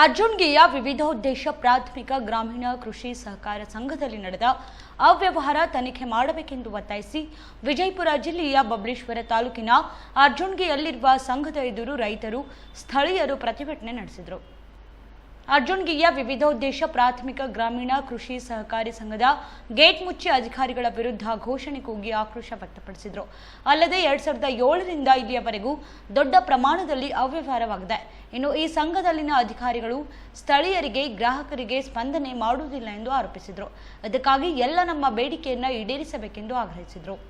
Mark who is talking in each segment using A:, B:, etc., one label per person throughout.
A: ಅರ್ಜುನ್ಗಿಯ ವಿವಿಧೋದ್ದೇಶ ಪ್ರಾಥಮಿಕ ಗ್ರಾಮೀಣ ಕೃಷಿ ಸಹಕಾರ ಸಂಘದಲ್ಲಿ ನಡೆದ ಅವ್ಯವಹಾರ ತನಿಖೆ ಮಾಡಬೇಕೆಂದು ಒತ್ತಾಯಿಸಿ ವಿಜಯಪುರ ಜಿಲ್ಲೆಯ ಬಬ್ಲೇಶ್ವರ ತಾಲೂಕಿನ ಅರ್ಜುನ್ಗೆಯಲ್ಲಿರುವ ಸಂಘದ ಎದುರು ರೈತರು ಸ್ಥಳೀಯರು ಪ್ರತಿಭಟನೆ ನಡೆಸಿದರು. ಅರ್ಜುನ್ಗಿಯ ವಿವಿಧೋದ್ದೇಶ ಪ್ರಾಥಮಿಕ ಗ್ರಾಮೀಣ ಕೃಷಿ ಸಹಕಾರಿ ಸಂಘದ ಗೇಟ್ ಮುಚ್ಚಿ ಅಧಿಕಾರಿಗಳ ವಿರುದ್ಧ ಘೋಷಣೆ ಕೂಗಿ ಆಕ್ರೋಶ ವ್ಯಕ್ತಪಡಿಸಿದರು. ಅಲ್ಲದೆ ಎರಡ್ ಸಾವಿರದ ಏಳರಿಂದ ಇಲ್ಲಿಯವರೆಗೂ ದೊಡ್ಡ ಪ್ರಮಾಣದಲ್ಲಿ ಅವ್ಯವಹಾರವಾಗಿದೆ. ಇನ್ನು ಈ ಸಂಘದಲ್ಲಿನ ಅಧಿಕಾರಿಗಳು ಸ್ಥಳೀಯರಿಗೆ, ಗ್ರಾಹಕರಿಗೆ ಸ್ಪಂದನೆ ಮಾಡುವುದಿಲ್ಲ ಎಂದು ಆರೋಪಿಸಿದರು. ಅದಕ್ಕಾಗಿ ಎಲ್ಲ ನಮ್ಮ ಬೇಡಿಕೆಯನ್ನ ಈಡೇರಿಸಬೇಕೆಂದು ಆಗ್ರಹಿಸಿದರು.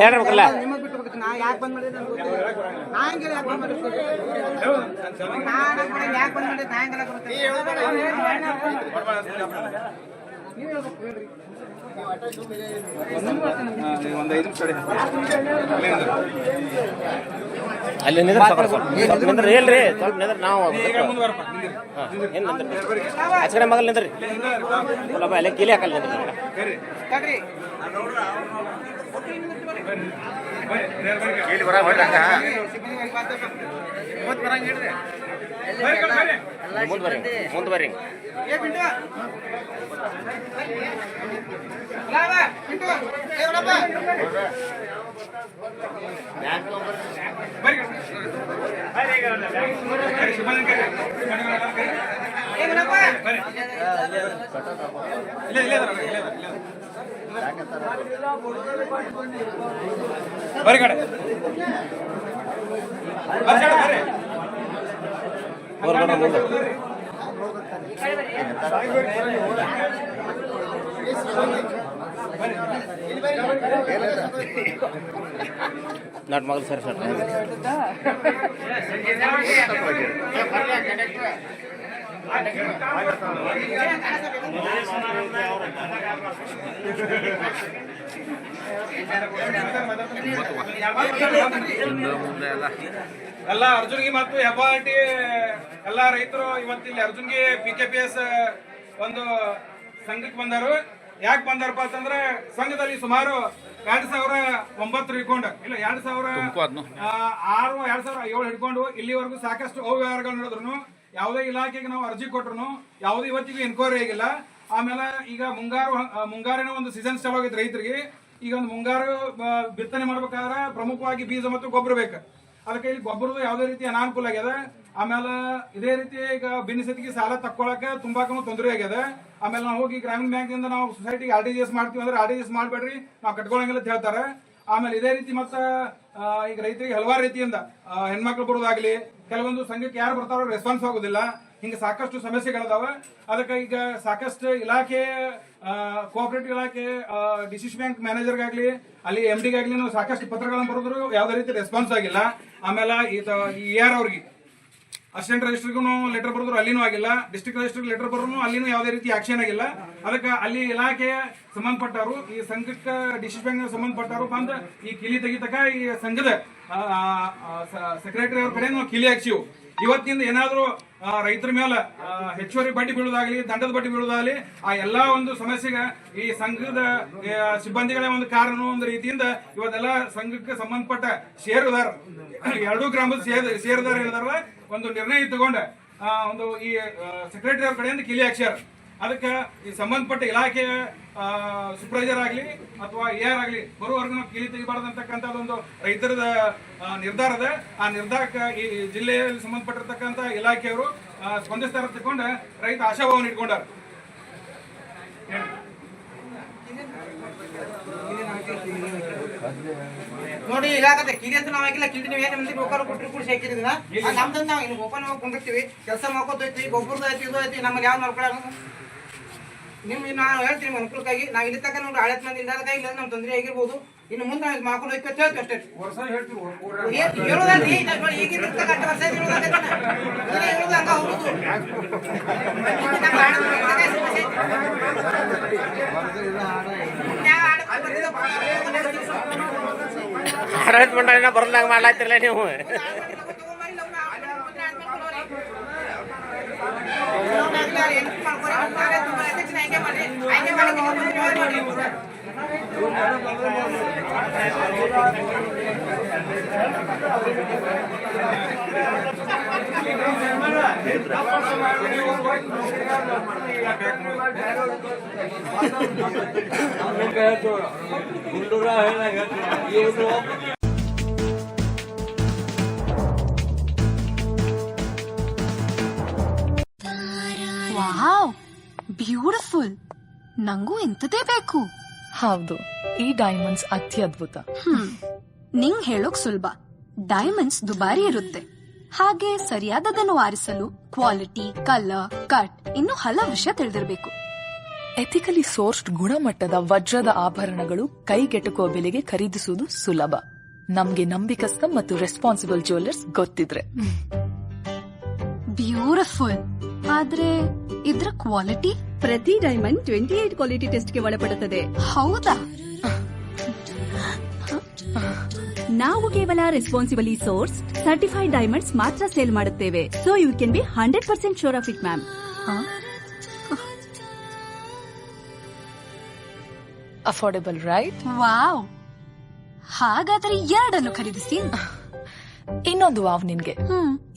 B: ಹೇಳ್ಬೇಕಲ್ಲ
C: ನಾ ಯಾಕೆ ಬಂದ್ ಮಾಡಿದೆ ನನಗೆ ಗೊತ್ತಿಲ್ಲ. ನಾ ಹೆಂಗೆ ಯಾಕೆ ಬಂದ್ ಮಾಡಿದೆ ನಾ ಯಾಕೆ ಬಂದ್ ಮಾಡಿದೆ ನಾ ಹೆಂಗೆಲ್ಲ.
B: ಅಲ್ಲಿ ನಿಂದ್ರ ಸ್ವಲ್ಪ ಸ್ವಲ್ಪ ನಿಂದ್ರ ಹೇಳ್ರಿ ಸ್ವಲ್ಪ ನಿಂದ್ರ ನಾವು ಏನು ಏನ್ ನಿಂದ್ರಿ ಆಚೆ ಕಡೆ ಮಗಲ್ ನಿಂದ್ರಿ ಅಲ್ಲ ಅಲ್ಲೇ ಕೀಲಿ ಹಾಕಲ್ಲ ನಿಂದ್ರಿ ಕೀಲಿ ಬರ ಹೊಡ್ರಿ ಹಂಗ ಮುಂದ್ ಬರ್ರಿ ಮುಂದ್ ಬರ್ರಿ
C: ಏ ಪಿಂಟು. ಇಲ್ಲ ಇಲ್ಲ ಇಲ್ಲ ಏ
D: ಕಡೆ
B: ಬರ್ರಿ ಮುಂದೆ ನಾಟ್ ಮಗಲ್ ಸರಿ ಸರ್.
D: ಎಲ್ಲ ಅರ್ಜುನ್ಗೆ ಮತ್ತು ಹೆಬ್ಬಾಟಿ ಎಲ್ಲ ರೈತರು ಇವತ್ತಿಲ್ಲಿ ಅರ್ಜುನ್ಗೆ ಪಿ ಕೆ ಪಿ ಎಸ್ ಒಂದು ಸಂಘಕ್ಕೆ ಬಂದರು. ಯಾಕೆ ಬಂದಾರಪ್ಪ ಅಂತಂದ್ರೆ ಸಂಘದಲ್ಲಿ ಸುಮಾರು ಎರಡ್ ಸಾವಿರ ಒಂಬತ್ತು ಹಿಡ್ಕೊಂಡು ಇಲ್ಲ ಎರಡ್ ಸಾವಿರ ಆರು ಎರಡ್ ಸಾವಿರ ಏಳು ಹಿಡ್ಕೊಂಡು ಇಲ್ಲಿವರೆಗೂ ಸಾಕಷ್ಟು ಅವ್ಯವಹಾರಗಳು ನಡೆದ್ರು ಯಾವುದೇ ಇಲಾಖೆಗೆ ನಾವು ಅರ್ಜಿ ಕೊಟ್ರು ಯಾವುದೇ ಇವತ್ತಿಗೂ ಎನ್ಕ್ವೈರಿ ಆಗಿಲ್ಲ. ಆಮೇಲೆ ಈಗ ಮುಂಗಾರು ಮುಂಗಾರಿನ ಒಂದು ಸೀಸನ್ ಸ್ಟಾರ್ಟ್ ಆಗೈತೆ ರೈತರಿಗೆ. ಈಗ ಒಂದು ಮುಂಗಾರು ಬಿತ್ತನೆ ಮಾಡ್ಬೇಕಾದ್ರೆ ಪ್ರಮುಖವಾಗಿ ಬೀಜ ಮತ್ತು ಗೊಬ್ಬರ ಬೇಕು. ಅದಕ್ಕೆ ಇಲ್ಲಿ ಗೊಬ್ಬರದ ಯಾವುದೇ ರೀತಿ ಅನಾನುಕೂಲ ಆಗ್ಯದ. ಆಮೇಲೆ ಇದೇ ರೀತಿ ಈಗ ಬಿನ್ನಿಸಿಗೆ ಸಾಲ ತಕ್ಕೊಳಕ್ಕೆ ತುಂಬಾ ತೊಂದರೆ ಆಗ್ಯದ. ಆಮೇಲೆ ನಾವು ಹೋಗಿ ಗ್ರಾಮೀಣ ಬ್ಯಾಂಕ್ ನಾವು ಸೊಸೈಟಿಗೆ ಆರ್ ಟಿ ಜಿ ಎಸ್ ಮಾಡ್ತೀವಿ ಅಂದ್ರೆ ಆರ್ ಟಿ ಜಿ ಎಸ್ ಮಾಡ್ಬೇಡ್ರಿ, ನಾವು ಕಟ್ಕೊಳಂಗಿಲ್ಲ ಅಂತ ಹೇಳ್ತಾರೆ. ಆಮೇಲೆ ಇದೇ ರೀತಿ ಮತ್ತ ಈಗ ರೈತರಿಗೆ ಹಲವಾರು ರೀತಿಯಿಂದ ಹೆಣ್ಮಕ್ಳು ಬರೋದಾಗ್ಲಿ, ಕೆಲವೊಂದು ಸಂಘಕ್ಕೆ ಯಾರು ಬರ್ತಾರೋ ರೆಸ್ಪಾನ್ಸ್ ಆಗೋದಿಲ್ಲ. ಹಿಂಗೆ ಸಾಕಷ್ಟು ಸಮಸ್ಯೆಗಳದಾವ ಅದಕ್ಕೆ ಈಗ ಸಾಕಷ್ಟು ಇಲಾಖೆ ಕೋಆಪರೇಟಿವ್ ಇಲಾಖೆ ಡಿಸಿಸ್ ಬ್ಯಾಂಕ್ ಮ್ಯಾನೇಜರ್ಗಾಗ್ಲಿ ಅಲ್ಲಿ ಎಂ ಡಿಗಾಗ್ಲಿ ನಾವು ಸಾಕಷ್ಟು ಪತ್ರಗಳನ್ನು ಬರೆದ್ರು ಯಾವುದೇ ರೀತಿ ರೆಸ್ಪಾನ್ಸ್ ಆಗಿಲ್ಲ. ಆಮೇಲೆ ಈ ಆರ್ ಅವ್ರಿಗೆ ಅಸಿಸ್ಟೆಂಟ್ ರಿಜಿಸ್ಟ್ರಿಗೂ ಲೆಟರ್ ಬರೆದ್ರು ಅಲ್ಲಿನೂ ಆಗಿಲ್ಲ. ಡಿಸ್ಟ್ರಿಕ್ಟ್ ರಿಜಿಸ್ಟ್ರಿ ಲೆಟರ್ ಬರೋನು ಅಲ್ಲಿನೂ ಯಾವುದೇ ರೀತಿ ಆಕ್ಷನ್ ಆಗಿಲ್ಲ. ಅದಕ್ಕೆ ಅಲ್ಲಿ ಇಲಾಖೆಯ ಸಂಬಂಧಪಟ್ಟರು ಈ ಸಂಘಕ್ಕೆ ಡಿಸ್ಟ್ರಿಕ್ಟ್ ಬ್ಯಾಂಕ್ ಸಂಬಂಧಪಟ್ಟವರು ಬಂದು ಈ ಕಿಲಿ ತೆಗಿತಕ ಈ ಸಂಘದ ಸೆಕ್ರೆಟರಿ ಅವ್ರ ಕಡೆ ನಾವು ಕಿಲಿ ಹಾಕ್ಸಿವು. ಇವತ್ತಿಂದ ಏನಾದರೂ ರೈತರ ಮೇಲೆ ಹೆಚ್ಚುವರಿ ಬಡ್ಡಿ ಬೀಳೋದಾಗಲಿ ದಂಡದ ಬಡ್ಡಿ ಬೀಳೋದಾಗಲಿ ಆ ಎಲ್ಲಾ ಒಂದು ಸಮಸ್ಯೆಗೆ ಈ ಸಂಘದ ಸಿಬ್ಬಂದಿಗಳೇ ಒಂದು ಕಾರಣ ಒಂದು ರೀತಿಯಿಂದ ಇವತ್ತೆಲ್ಲ ಸಂಘಕ್ಕೆ ಸಂಬಂಧಪಟ್ಟ ಷೇರುದಾರ, ಎರಡೂ ಗ್ರಾಮದ ಸೇರ್ ಸೇರುದಾರ ಏನಿದಾರಲ್ಲ ಒಂದು ನಿರ್ಣಯ ತಗೊಂಡ ಒಂದು ಈ ಸೆಕ್ರೆಟರಿ ಕಡೆಯಿಂದ ಕಿಲಿ ಹಾಕ್ಸ್ಯಾರ. ಅದಕ್ಕೆ ಈ ಸಂಬಂಧಪಟ್ಟ ಇಲಾಖೆ ಸೂಪರ್ವೈಸರ್ ಆಗಲಿ ಅಥವಾ ಎ ಆರ್ ಆಗಲಿ ಬರುವವರೆಗೂ ನಾವು ಕಿಲಿ ತೆಗಿಬಾರ್ದಂತಕ್ಕಂಥದ್ದೊಂದು ರೈತರದ ಆ, ನಿರ್ಧಾರ ಅದ ಆ ನಿರ್ಧಾರಕ್ಕೆ ಈ ಜಿಲ್ಲೆಯಲ್ಲಿ ಸಂಬಂಧಪಟ್ಟಿರ್ತಕ್ಕಂಥ ಇಲಾಖೆಯವರು ಸ್ಪಂದಿಸ್ತಾರ ತಗೊಂಡು ರೈತ ಆಶಾಭಾವನೆ ಇಟ್ಕೊಂಡಾರ.
C: ನೋಡಿ ಇಲ್ಲಾಗತ್ತೆ ಕಿಡಿ ಅಂತ ನಾವು ಹಾಕಿಲ್ಲ ಕಿಡಿ ನೀವು ಏನು ಮಂದಿ ಗೋಕಾರ ಕೊಟ್ಟರು ಕೂಡ ಸೇಕಿದ್ರಿಂದ ನಮ್ದು ನಾವು ಇನ್ನು ಓಪನ್ ಹೋಗಿ ಕುಂದಿರ್ತೀವಿ ಕೆಲಸ ಮಾಡ್ಕೋತೈತಿ ಗೊಬ್ಬರದ ಐತಿ ಇದು ಐತಿ ನಮ್ಮಲ್ಲಿ ಯಾವ್ದು ಮಾಡ್ಕೊಳ್ಳೋಣ ನಿಮ್ಗೆ ನಾನು ಹೇಳ್ತೀನಿ ನಿಮ್ಮ ಅನುಕೂಲಕ್ಕಾಗಿ ನಾವು ಇಲ್ಲಿ ತಕ್ಕ ನೋಡಿ ಹಳೆ ಮಂದಿ ಇಲ್ಲದ ಇಲ್ಲ ನಮ್ಮ ತೊಂದರೆ ಆಗಿರ್ಬೋದು. ಇನ್ನು ಮುಂದೆ ನಾವು ಮಾಕೊಂಡು ಅಂತ ಹೇಳ್ತೀವಿ ಅಷ್ಟೇ. ಹೇಳ್ತೀವಿ ಹೇಳೋದಲ್ರಿ ಈಗ ನೀವು ಈಗಿನ ಅಷ್ಟು ವರ್ಷ ಹೇಳೋದು ಹಂಗ ಹಳೆ ಮಂದಿ
B: गुंडोरा है ना ये
E: तो ಬ್ಯೂಟಿಫುಲ್ ನಂಗೂ ಇಂಥದೇ ಬೇಕು.
F: ಹೌದು ಈ ಡೈಮಂಡ್ಸ್ ಅತ್ಯದ್ಭುತ.
E: ಹ್ಮ್ ನಿಂಗ್ ಹೇಳೋಕ್ ಸುಲಭ. ಡೈಮಂಡ್ಸ್ ದುಬಾರಿ ಇರುತ್ತೆ. ಹಾಗೆ ಸರಿಯಾದದನ್ನು ಆರಿಸಲು ಕ್ವಾಲಿಟಿ ಕಲರ್ ಕಟ್ ಇನ್ನು ಹಲವು ವಿಷಯ ತಿಳಿದಿರಬೇಕು.
F: ಎಥಿಕಲಿ ಸೋರ್ಸ್ಡ್ ಗುಣಮಟ್ಟದ ವಜ್ರದ ಆಭರಣಗಳು ಕೈಗೆಟುಕುವ ಬೆಲೆಗೆ ಖರೀದಿಸುವುದು ಸುಲಭ. ನಮ್ಗೆ ನಂಬಿಕಸ್ತ ಮತ್ತು ರೆಸ್ಪಾನ್ಸಿಬಲ್ ಜ್ಯುವೆಲ್ಲರ್ಸ್ ಗೊತ್ತಿದ್ರೆ.
E: ಬ್ಯೂಟಿಫುಲ್ ಆದ್ರೆ ಇದ್ರ ಕ್ವಾಲಿಟಿ
G: ಪ್ರತಿ ಡೈಮಂಡ್ ಟ್ವೆಂಟಿ ಏಟ್ ಕ್ವಾಲಿಟಿ ಟೆಸ್ಟ್ಗೆ ಒಳಪಡುತ್ತದೆ.
E: ಹೌದಾ?
G: ನಾವು ಕೇವಲ ರೆಸ್ಪಾನ್ಸಿಬಲಿ ಸೋರ್ಸ್ ಸರ್ಟಿಫೈಡ್ ಡೈಮಂಡ್ಸ್ ಮಾತ್ರ ಸೇಲ್ ಮಾಡುತ್ತೇವೆ. So you can be hundred percent sure of it ma'am
F: affordable right
E: wow. ಹಾಗಾದರೆ ಎರಡನ್ನು ಖರೀದಿಸಿ.
F: ಇನ್ನೊಂದು ವಾವ್ ನಿನ್ಗೆ.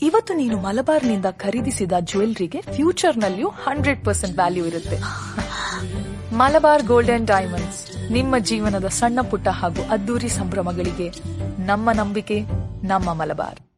F: ಇವತ್ತು ನೀನು ಮಲಬಾರ್ನಿಂದ ಖರೀದಿಸಿದ ಜ್ಯುವೆಲ್ರಿಗೆ ಫ್ಯೂಚರ್ ನಲ್ಲಿಯೂ ಹಂಡ್ರೆಡ್ ಪರ್ಸೆಂಟ್ ವ್ಯಾಲ್ಯೂ ಇರುತ್ತೆ. ಮಲಬಾರ್ ಗೋಲ್ಡನ್ ಡೈಮಂಡ್ಸ್ ನಿಮ್ಮ ಜೀವನದ ಸಣ್ಣ ಪುಟ್ಟ ಹಾಗೂ ಅದ್ದೂರಿ ಸಂಭ್ರಮಗಳಿಗೆ ನಮ್ಮ ನಂಬಿಕೆ ನಮ್ಮ ಮಲಬಾರ್.